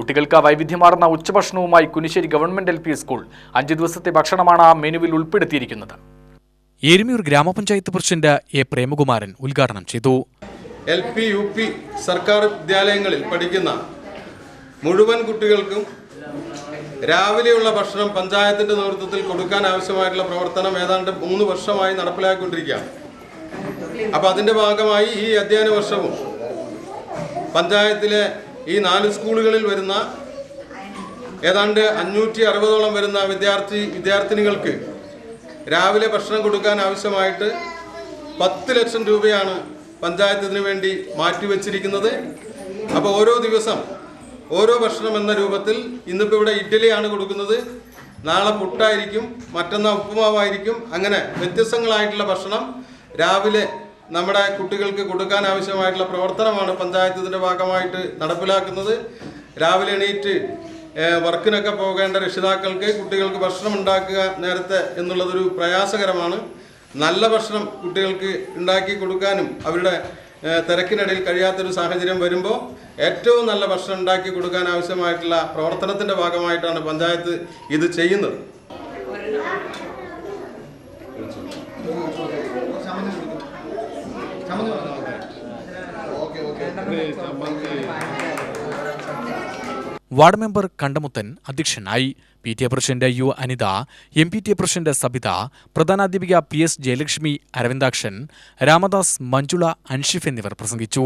കുട്ടികൾക്ക് വൈവിധ്യമാർന്ന ഉച്ചഭക്ഷണവുമായി Kunissery government L P school അഞ്ച് ദിവസത്തെ ഭക്ഷണമാണ് ആ മെനുവിൽ ഉൾപ്പെടുത്തിയിരിക്കുന്നത്. എരുമിയൂർ ഗ്രാമപഞ്ചായത്ത് പ്രസിഡന്റ് എ പ്രേമകുമാരൻ ഉദ്ഘാടനം ചെയ്തു. എൽ പി യു പി സർക്കാർ വിദ്യാലയങ്ങളിൽ പഠിക്കുന്ന മുഴുവൻ കുട്ടികൾക്കും രാവിലെയുള്ള ഭക്ഷണം പഞ്ചായത്തിന്റെ നേതൃത്വത്തിൽ കൊടുക്കാൻ ആവശ്യമായിട്ടുള്ള പ്രവർത്തനം ഏതാണ്ട് മൂന്ന് വർഷമായി നടപ്പിലാക്കിക്കൊണ്ടിരിക്കുകയാണ്. അപ്പോൾ അതിന്റെ ഭാഗമായി ഈ അധ്യയന വർഷവും പഞ്ചായത്തിലെ ഈ നാല് സ്കൂളുകളിൽ വരുന്ന ഏതാണ്ട് അഞ്ഞൂറ്റി അറുപതോളം വരുന്ന വിദ്യാർത്ഥി വിദ്യാർത്ഥിനികൾക്ക് രാവിലെ ഭക്ഷണം കൊടുക്കാൻ ആവശ്യമായിട്ട് പത്ത് ലക്ഷം രൂപയാണ് പഞ്ചായത്തിന് വേണ്ടി മാറ്റിവെച്ചിരിക്കുന്നത്. അപ്പോൾ ഓരോ ദിവസം ഓരോ ഭക്ഷണം എന്ന രൂപത്തിൽ ഇന്നിപ്പോൾ ഇവിടെ ഇഡ്ഡലിയാണ് കൊടുക്കുന്നത്. നാളെ പുട്ടായിരിക്കും മറ്റന്നാൾ ഉപ്പുമാവായിരിക്കും. അങ്ങനെ വ്യത്യസ്തങ്ങളായിട്ടുള്ള ഭക്ഷണം രാവിലെ നമ്മുടെ കുട്ടികൾക്ക് കൊടുക്കാൻ ആവശ്യമായിട്ടുള്ള പ്രവർത്തനമാണ് പഞ്ചായത്തിന്റെ ഭാഗമായിട്ട് നടപ്പിലാക്കുന്നത്. രാവിലെ എണീറ്റ് വർക്കിനൊക്കെ പോകേണ്ട രക്ഷിതാക്കൾക്ക് കുട്ടികൾക്ക് ഭക്ഷണം ഉണ്ടാക്കുക നേരത്തെ എന്നുള്ളതൊരു പ്രയാസകരമാണ്. നല്ല ഭക്ഷണം കുട്ടികൾക്ക് ഉണ്ടാക്കി കൊടുക്കാനും അവരുടെ തിരക്കിനിടയിൽ കഴിയാത്തൊരു സാഹചര്യം വരുമ്പോൾ ഏറ്റവും നല്ല ഭക്ഷണം ഉണ്ടാക്കി കൊടുക്കാൻ ആവശ്യമായിട്ടുള്ള പ്രവർത്തനത്തിന്റെ ഭാഗമായിട്ടാണ് പഞ്ചായത്ത് ഇത് ചെയ്യുന്നത്. വാർഡ് മെമ്പർ കണ്ടമുത്തൻ അധ്യക്ഷനായി P T A president U Anitha M P T A president Sabitha പ്രധാനാധ്യാപിക P S Jayalakshmi Aravindakshan Ramadas Manjula Anshif എന്നിവർ പ്രസംഗിച്ചു.